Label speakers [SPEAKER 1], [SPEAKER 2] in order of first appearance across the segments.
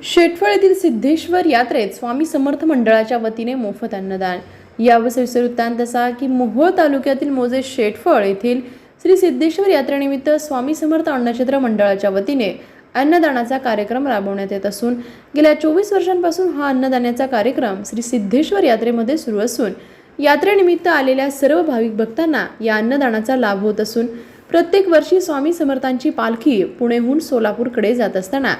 [SPEAKER 1] शेटफळ येथील सिद्धेश्वर यात्रेत स्वामी समर्थ मंडळाच्या वतीने मोफत अन्नदान. यावर वृत्तांत असा की मोहोळ तालुक्यातील मोजे शेटफळ येथील श्री सिद्धेश्वर यात्रेनिमित्त स्वामी समर्थ अन्नक्षेत्र मंडळाच्या वतीने अन्नदानाचा कार्यक्रम राबवण्यात येत असून गेल्या चोवीस वर्षांपासून हा अन्नदानाचा कार्यक्रम श्री सिद्धेश्वर यात्रेमध्ये सुरू असून यात्रेनिमित्त आलेल्या सर्व भाविक भक्तांना या अन्नदानाचा लाभ होत असून प्रत्येक वर्षी स्वामी समर्थांची पालखी पुणेहून सोलापूरकडे जात असताना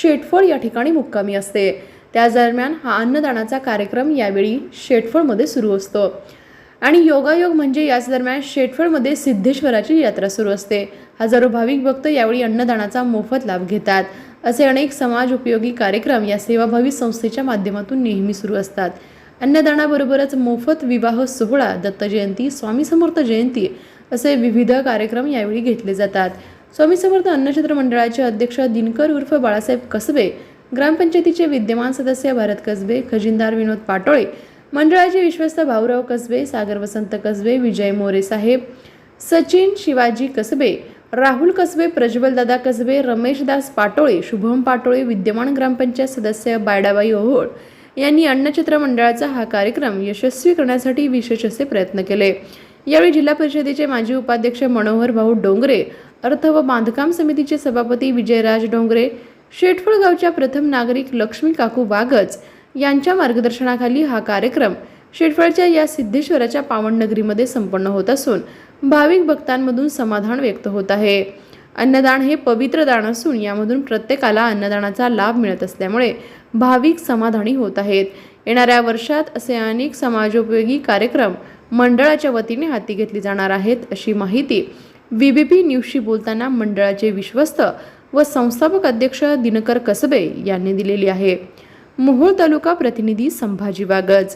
[SPEAKER 1] शेटफळ या ठिकाणी मुक्कामी असते. त्याच दरम्यान हा अन्नदानाचा कार्यक्रम यावेळी शेटफळमध्ये सुरू असतो. आणि योगायोग म्हणजे याच दरम्यान शेटफळमध्ये सिद्धेश्वराची यात्रा सुरू असते. हजारो भाविक भक्त यावेळी अन्नदानाचा मोफत लाभ घेतात. असे अनेक समाज उपयोगी कार्यक्रम या सेवाभावी संस्थेच्या माध्यमातून नेहमी सुरू असतात. अन्नदानाबरोबरच मोफत विवाह सोहळा दत्त जयंती स्वामी समर्थ जयंती असे विविध कार्यक्रम यावेळी घेतले जातात. स्वामी समर्थ अन्नक्षेत्र मंडळाचे अध्यक्ष दिनकर उर्फ बाळासाहेब कसबे ग्रामपंचायतीचे विद्यमान सदस्य भारत कसबे खजिनदार विनोद पाटोळे मंडळाचे विश्वस्त भाऊराव कसबे सागर वसंत कसबे विजय मोरे साहेब सचिन शिवाजी कसबे राहुल कसबे प्रज्वलदादा कसबे रमेशदास पाटोळे शुभम पाटोळे विद्यमान ग्रामपंचायत सदस्य बायडाबाई ओहोळ यांनी अन्नछत्र मंडळाचा हा कार्यक्रम यशस्वी करण्यासाठी विशेष असे प्रयत्न केले. यावेळी जिल्हा परिषदेचे माजी उपाध्यक्ष मनोहर भाऊ डोंगरे अर्थ व बांधकाम समितीचे सभापती विजयराज डोंगरे शेटफळ गावच्या प्रथम नागरिक लक्ष्मी काकू वागच यांच्या मार्गदर्शनाखाली हा कार्यक्रम शेटफळच्या या सिद्धेश्वराच्या पावननगरीमध्ये संपन्न होत असून भाविक भक्तांमधून समाधान व्यक्त होत आहे. अन्नदान हे पवित्र दान असून यामधून प्रत्येकाला अन्नदानाचा लाभ मिळत असल्यामुळे भाविक समाधानी होत आहेत. येणाऱ्या वर्षात असे अनेक समाजोपयोगी कार्यक्रम मंडळाच्या वतीने हाती घेतली जाणार आहेत अशी माहिती व्हीबीपी न्यूजशी बोलताना मंडळाचे विश्वस्त व संस्थापक अध्यक्ष दिनकर कसबे यांनी दिलेली आहे. मोहोळ तालुका प्रतिनिधी संभाजी वागज